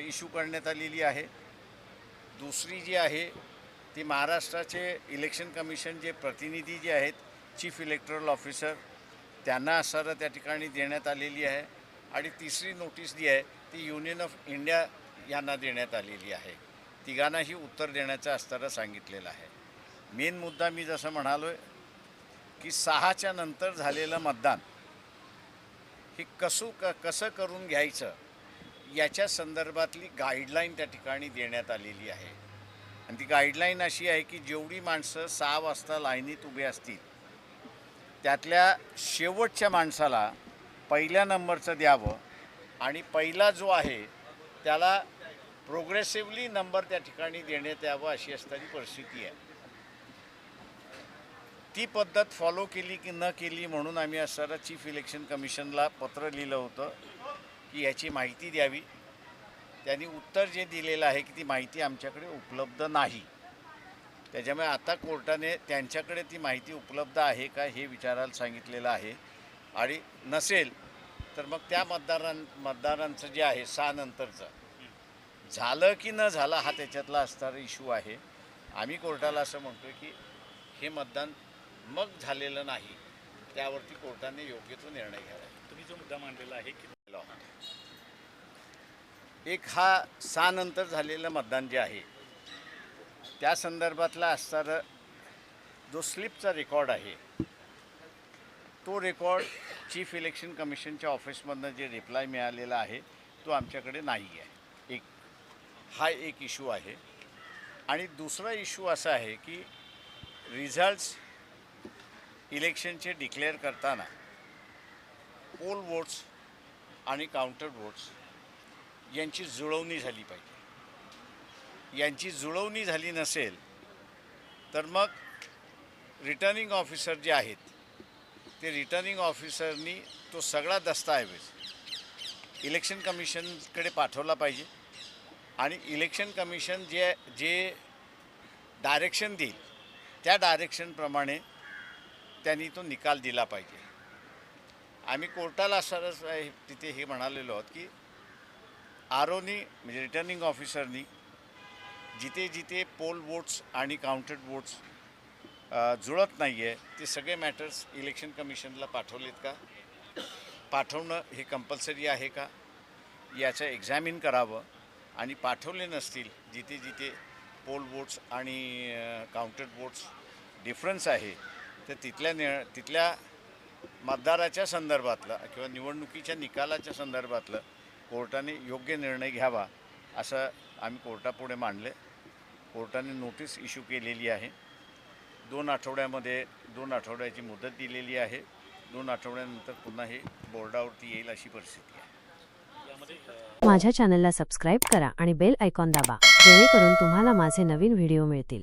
Issue करण्यात आलेली आहे. दुसरी जी आहे ती महाराष्ट्राचे इलेक्शन कमिशन जे प्रतिनिधी जे आहेत चीफ इलेक्टरल ऑफिसर त्यांना असणारं त्या ठिकाणी देण्यात आलेली आहे. आणि तिसरी नोटीस जी आहे ती युनियन ऑफ इंडिया यांना देण्यात आलेली आहे. तिघांनाही उत्तर देण्याचं असताना सांगितलेलं आहे. मेन मुद्दा मी जसं म्हणालो आहे की सहाच्या नंतर झालेलं मतदान हे कसं क कसं करून घ्यायचं याच्या संदर्भातली गाईडलाईन त्या ठिकाणी देण्यात आलेली आहे. आणि ती गाईडलाईन अशी आहे की जेवढी माणसं सहा वाजता लाईनीत उभे असतील त्यातल्या शेवटच्या माणसाला पहिल्या नंबरचं द्यावं आणि पहिला जो आहे त्याला प्रोग्रेसिव्हली नंबर त्या ठिकाणी देण्यात यावं अशी असणारी परिस्थिती आहे. ती पद्धत फॉलो केली की न केली म्हणून आम्ही असणारा चीफ इलेक्शन कमिशनला पत्र लिहिलं होतं. की याची माहिती द्यावी. त्यांनी उत्तर जे दिलेलं आहे की ती माहिती आमच्याकडे उपलब्ध नाही. त्याच्यामुळे आता कोर्टाने त्यांच्याकडे ती माहिती उपलब्ध आहे का हे विचारायला सांगितलेलं आहे. आणि नसेल तर मग त्या मतदारां मतदारांचं जे आहे सहा नंतरचं. झालं की न झालं हा त्याच्यातला असणारा इश्यू आहे. आम्ही कोर्टाला असं म्हणतो की हे मतदान मग झालेलं नाही. त्यावरती कोर्टाने योग्य तो निर्णय घ्यावा. तुम्ही जो मुद्दा मांडलेला आहे की एक हा सहानंतर झालेलं मतदान जे आहे त्या संदर्भातला असणारा जो स्लिपचा रेकॉर्ड आहे तो रेकॉर्ड चीफ इलेक्शन कमिशनच्या ऑफिसमधनं जे रिप्लाय मिळालेला आहे तो आमच्याकडे नाही आहे. एक हा एक इश्यू आहे. आणि दुसरा इश्यू असा आहे की रिझल्ट्स इलेक्शनचे डिक्लेअर करताना पोल वोट्स आणि काउंटर वोट्स यांची जुळवणी झाली पाहिजे. यांची जुळवणी झाली नसेल तर मग रिटर्निंग ऑफिसर जे आहेत ते रिटर्निंग ऑफिसरनी तो सगळा दस्तऐवज इलेक्शन कमिशनकडे पाठवला पाहिजे. आणि इलेक्शन कमिशन जे जे डायरेक्शन देईल त्या डायरेक्शनप्रमाणे त्यांनी तो निकाल दिला पाहिजे. आम्ही कोर्टाला असं तिथे हे म्हणालेलो आहोत की आरोनी म्हणजे रिटर्निंग ऑफिसरनी जिथे जिथे पोल वोट्स आणि काउंटेड वोट्स जुळत नाही आहे ते सगळे मॅटर्स इलेक्शन कमिशनला पाठवलेत का? पाठवणं हे कंपल्सरी आहे का? याचं एक्झामिन करावं आणि पाठवले नसतील जिथे जिथे पोल वोट्स आणि काउंटेड वोट्स डिफरन्स आहे तर तिथल्या नि तिथल्या मतदाराच्या संदर्भातलं किंवा निवडणुकीच्या निकालाच्या संदर्भातलं कोर्टाने योग्य निर्णय घ्यावा असं आम्ही कोर्टापुढे मांडले. कोर्टाने नोटीस इश्यू केलेली आहे. दोन आठवड्यामध्ये दोन आठवड्याची मुदत दिलेली आहे. दोन आठवड्यानंतर पुन्हा हे बोर्डावरती येईल अशी परिस्थिती आहे. माझ्या चॅनलला सबस्क्राईब करा आणि बेल आयकॉन दाबा जेणेकरून तुम्हाला माझे नवीन व्हिडिओ मिळतील.